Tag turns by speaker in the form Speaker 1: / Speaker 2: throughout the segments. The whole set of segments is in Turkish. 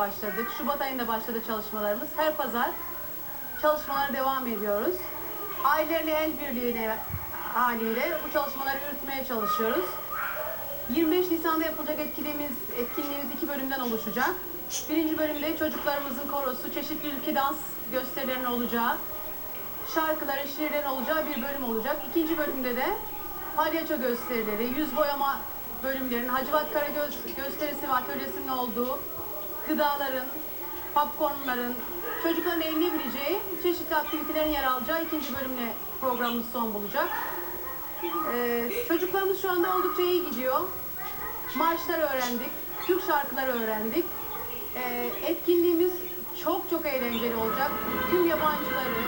Speaker 1: başladık. Şubat ayında başladı çalışmalarımız. Her pazar çalışmalara devam ediyoruz. Ailelerle el birliğine haliyle bu çalışmaları yürütmeye çalışıyoruz. 25 Nisan'da yapılacak etkinliğimiz, etkinliğimiz iki bölümden oluşacak. Birinci bölümde çocuklarımızın korosu, çeşitli ülke dans gösterilerinin olacağı, şarkıların, şiirlerin olacağı bir bölüm olacak. İkinci bölümde de palyaço gösterileri, yüz boyama bölümlerinin, Hacivat Karagöz gösterisi ve atölyesinin olduğu, gıdaların, popcornların, çocukların eğlenebileceği çeşitli aktivitelerin yer alacağı ikinci bölümle programımız son bulacak. Ee, çocuklarımız şu anda oldukça iyi gidiyor. Marşlar öğrendik, Türk şarkıları öğrendik. Ee, etkinliğimiz çok çok eğlenceli olacak. Tüm yabancıları,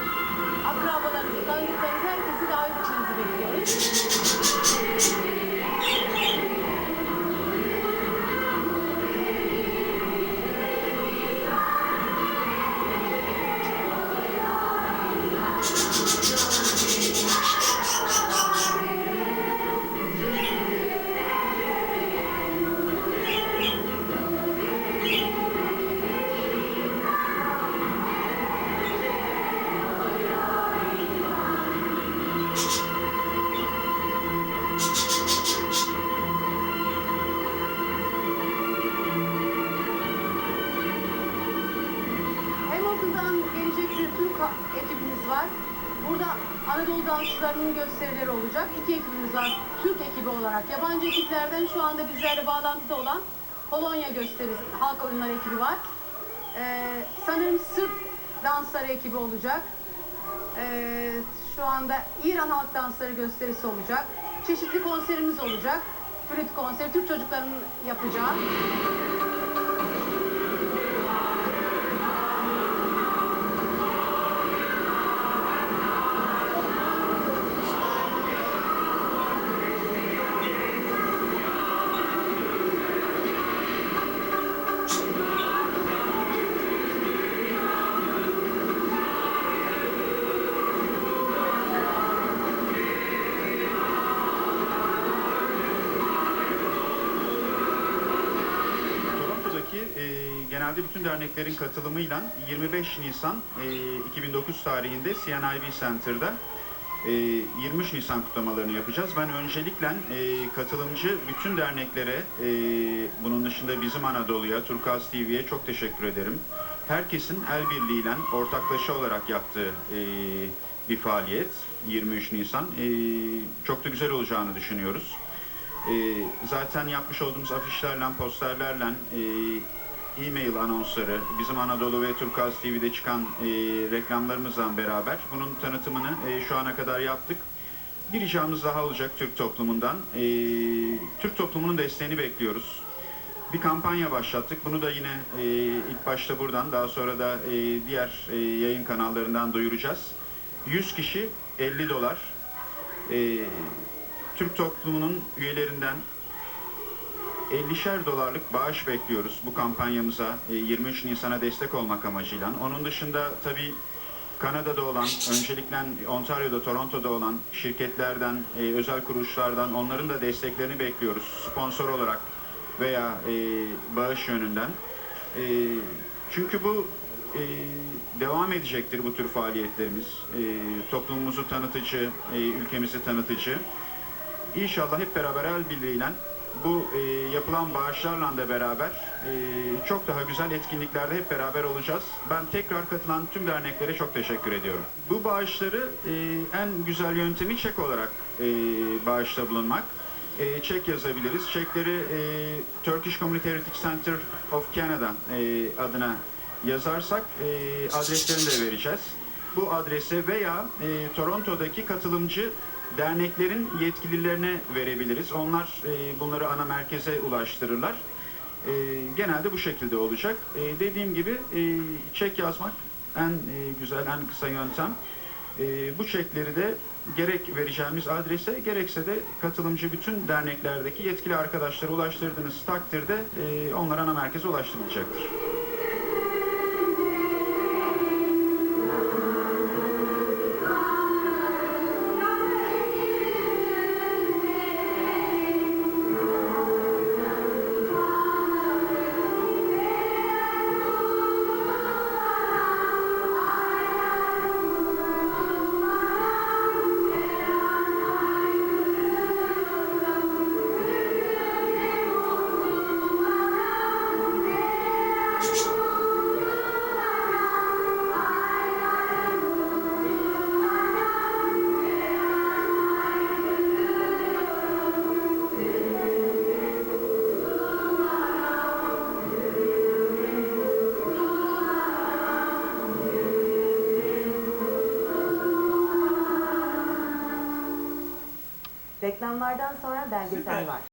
Speaker 1: akrabalarınızı, tanıdıklarınızı herkesi davet etmenizi bekliyoruz. Hamilton'dan gelecek bir Türk ekibimiz var. Burada Anadolu dansçılarının gösterileri olacak. İki ekibimiz var. Türk ekibi olarak. Yabancı ekiplerden şu anda bizlerle bağlantıda olan Polonya gösterisi, halk oyunları ekibi var. Ee, sanırım Sırp dansları ekibi olacak. Ee, şu anda İran halk dansları gösterisi olacak. Çeşitli konserimiz olacak. Flüt konseri, Türk çocukların yapacağı.
Speaker 2: Genelde bütün derneklerin katılımıyla 25 Nisan e, 2009 tarihinde CNIB Center'da e, 23 Nisan kutlamalarını yapacağız. Ben öncelikle e, katılımcı bütün derneklere, e, bunun dışında bizim Anadolu'ya, Turkuaz TV'ye çok teşekkür ederim. Herkesin el birliğiyle ortaklaşa olarak yaptığı e, bir faaliyet 23 Nisan. E, çok da güzel olacağını düşünüyoruz. Ee, zaten yapmış olduğumuz afişlerle, posterlerle, e, e-mail anonsları, bizim Anadolu ve Turkuaz TV'de çıkan e, reklamlarımızla beraber bunun tanıtımını e, şu ana kadar yaptık. Bir ricamız daha olacak Türk toplumundan. E, Türk toplumunun desteğini bekliyoruz. Bir kampanya başlattık. Bunu da yine e, ilk başta buradan, daha sonra da e, diğer e, yayın kanallarından duyuracağız. 100 kişi 50 dolar. E, Türk toplumunun üyelerinden 50'şer dolarlık bağış bekliyoruz bu kampanyamıza e, 23 Nisan'a destek olmak amacıyla. Onun dışında tabii Kanada'da olan, öncelikle Ontario'da, Toronto'da olan şirketlerden, e, özel kuruluşlardan onların da desteklerini bekliyoruz. Sponsor olarak veya e, bağış yönünden. E, çünkü bu e, devam edecektir bu tür faaliyetlerimiz. E, toplumumuzu tanıtıcı, e, ülkemizi tanıtıcı. İnşallah hep beraber el birliğiyle bu e, yapılan bağışlarla da beraber e, çok daha güzel etkinliklerde hep beraber olacağız. Ben tekrar katılan tüm derneklere çok teşekkür ediyorum. Bu bağışları e, en güzel yöntemi çek olarak e, bağışta bulunmak. E, çek yazabiliriz. Çekleri e, Turkish Community Heritage Center of Canada e, adına yazarsak e, adreslerini de vereceğiz. Bu adrese veya e, Toronto'daki katılımcı derneklerin yetkililerine verebiliriz. Onlar e, bunları ana merkeze ulaştırırlar. E, genelde bu şekilde olacak. E, dediğim gibi e, çek yazmak en e, güzel, en kısa yöntem. E, bu çekleri de gerek vereceğimiz adrese gerekse de katılımcı bütün derneklerdeki yetkili arkadaşlara ulaştırdığınız takdirde e, onlar ana merkeze ulaştırılacaktır.
Speaker 3: Reklamlardan sonra belgesel
Speaker 4: Süper.
Speaker 3: var.